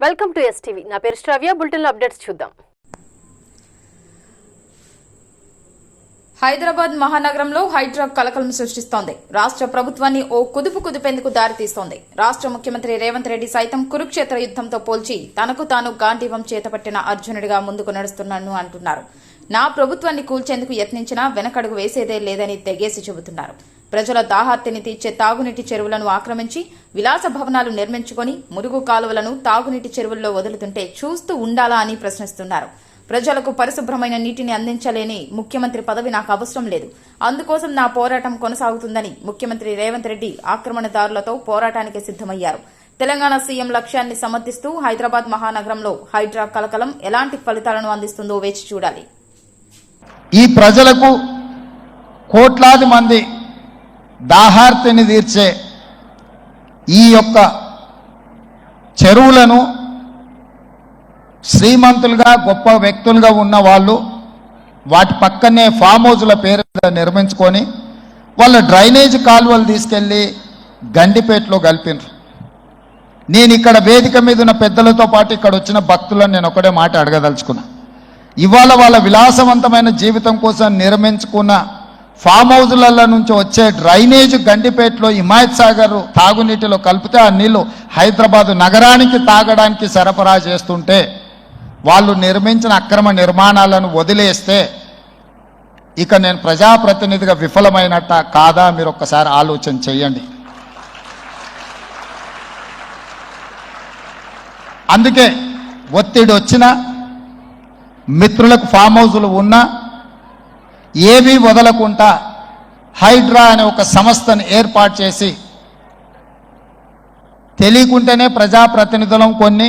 Welcome to STV నా పేరు శ్రవ్య. Bulletin updates చూద్దాం. హైదరాబాద్ మహానగరంలో హైడ్రా కలకలం సృష్టిస్తోంది. రాష్ట్ర ప్రభుత్వాన్ని ఓ కుదుపు కుదిపేందుకు దారితీస్తోంది. రాష్ట్ర ముఖ్యమంత్రి రేవంత్ రెడ్డి సైతం కురుక్షేత్ర యుద్ధంతో పోల్చి తనకు తాను గాంధీవం చేతపట్టిన అర్జునుడిగా ముందుకు నడుస్తున్నాను అంటున్నారు. నా ప్రభుత్వాన్ని కూల్చేందుకు యత్నించినా వెనకడుగు వేసేదే లేదని తెగేసి చెబుతున్నారు. ప్రజల దాహార్తిని తీర్చే తాగునీటి చెరువులను ఆక్రమించి విలాస భవనాలు నిర్మించుకొని మురుగు కాలువలను తాగునీటి చెరువుల్లో వదులుతుంటే చూస్తూ ఉండాలా అని ప్రశ్నిస్తున్నారు. ప్రజలకు పరిశుభ్రమైన నీటిని అందించలేని ముఖ్యమంత్రి పదవి నాకు అవసరం లేదు. అందుకోసం నా పోరాటం కొనసాగుతుందని ముఖ్యమంత్రి రేవంత్ రెడ్డి ఆక్రమణదారులతో పోరాటానికి సిద్దమయ్యారు తెలంగాణ సీఎం లక్ష్యాన్ని సమర్థిస్తూ హైదరాబాద్ మహానగరంలో హైడ్రా కలకలం ఎలాంటి ఫలితాలను అందిస్తుందో వేచి చూడాలి. ఈ ప్రజలకు కోట్లాది మంది దాహార్తిని తీర్చే ఈ యొక్క చెరువులను శ్రీమంతులుగా గొప్ప వ్యక్తులుగా ఉన్న వాళ్ళు వాటి పక్కనే ఫామ్ హౌజ్ల పేరు నిర్మించుకొని వాళ్ళ డ్రైనేజ్ కాలువలు తీసుకెళ్ళి గండిపేటలో కలిపినారు. నేను ఇక్కడ వేదిక మీద ఉన్న పెద్దలతో పాటు ఇక్కడ వచ్చిన భక్తులను నేను ఒకటే మాట అడగదలుచుకున్నా. ఇవాళ వాళ్ళ విలాసవంతమైన జీవితం కోసం నిర్మించుకున్న ఫామ్ హౌజులలో నుంచి వచ్చే డ్రైనేజ్ గండిపేటలో హిమాయత్ సాగర్ తాగునీటిలో కలిపితే ఆ నీళ్ళు హైదరాబాదు నగరానికి తాగడానికి సరఫరా చేస్తుంటే వాళ్ళు నిర్మించిన అక్రమ నిర్మాణాలను వదిలేస్తే ఇక నేను ప్రజాప్రతినిధిగా విఫలమైనట్ట కాదా మీరు ఒక్కసారి ఆలోచన చెయ్యండి అందుకే ఒత్తిడి వచ్చినా మిత్రులకు ఫామ్ హౌజులు ఉన్నా ఏమీ వదలకుండా హైడ్రా అనే ఒక సంస్థను ఏర్పాటు చేసి తెలియకుంటేనే ప్రజాప్రతినిధులం కొన్ని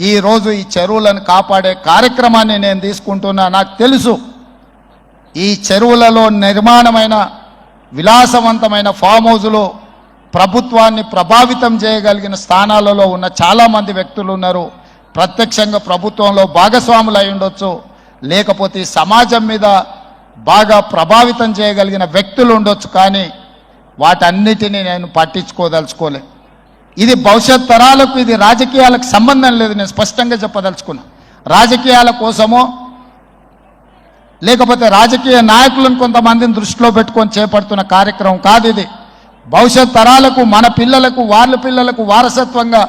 ఈరోజు ఈ చెరువులను కాపాడే కార్యక్రమాన్ని నేను తీసుకుంటున్నా. నాకు తెలుసు ఈ చెరువులలో నిర్మాణమైన విలాసవంతమైన ఫామ్ హౌజులు ప్రభుత్వాన్ని ప్రభావితం చేయగలిగిన స్థానాలలో ఉన్న చాలామంది వ్యక్తులు ఉన్నారు. ప్రత్యక్షంగా ప్రభుత్వంలో భాగస్వాములు అయి ఉండొచ్చు. లేకపోతే సమాజం మీద బాగా ప్రభావితం చేయగలిగిన వ్యక్తులు ఉండొచ్చు. కానీ వాటన్నిటినీ నేను పట్టించుకోదలుచుకోలే. ఇది భవిష్యత్ తరాలకు ఇది రాజకీయాలకు సంబంధం లేదు. నేను స్పష్టంగా చెప్పదలుచుకున్నా. రాజకీయాల కోసమో లేకపోతే రాజకీయ నాయకులను కొంతమందిని దృష్టిలో పెట్టుకొని చేపడుతున్న కార్యక్రమం కాదు ఇది. భవిష్యత్ తరాలకు మన పిల్లలకు వాళ్ళ పిల్లలకు వారసత్వంగా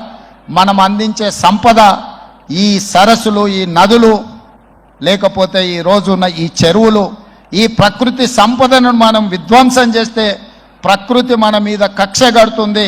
మనం అందించే సంపద ఈ సరస్సులు ఈ నదులు లేకపోతే ఈ రోజున్న ఈ చెరువులు ఈ ప్రకృతి సంపదను మనం విధ్వంసం చేస్తే ప్రకృతి మన మీద కక్ష కడుతుంది.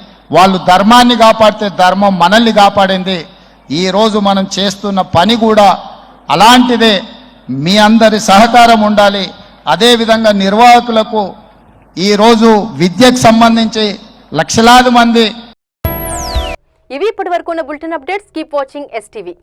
వాళ్ళు ధర్మాన్ని కాపాడితే ధర్మం మనల్ని కాపాడింది. ఈరోజు మనం చేస్తున్న పని కూడా అలాంటిదే. మీ అందరి సహకారం ఉండాలి. అదేవిధంగా నిర్వాహకులకు ఈరోజు విద్యకు సంబంధించి లక్షలాది మంది ఇవి ఇప్పటి వరకు ఉన్న bulletin updates. Keep watching STV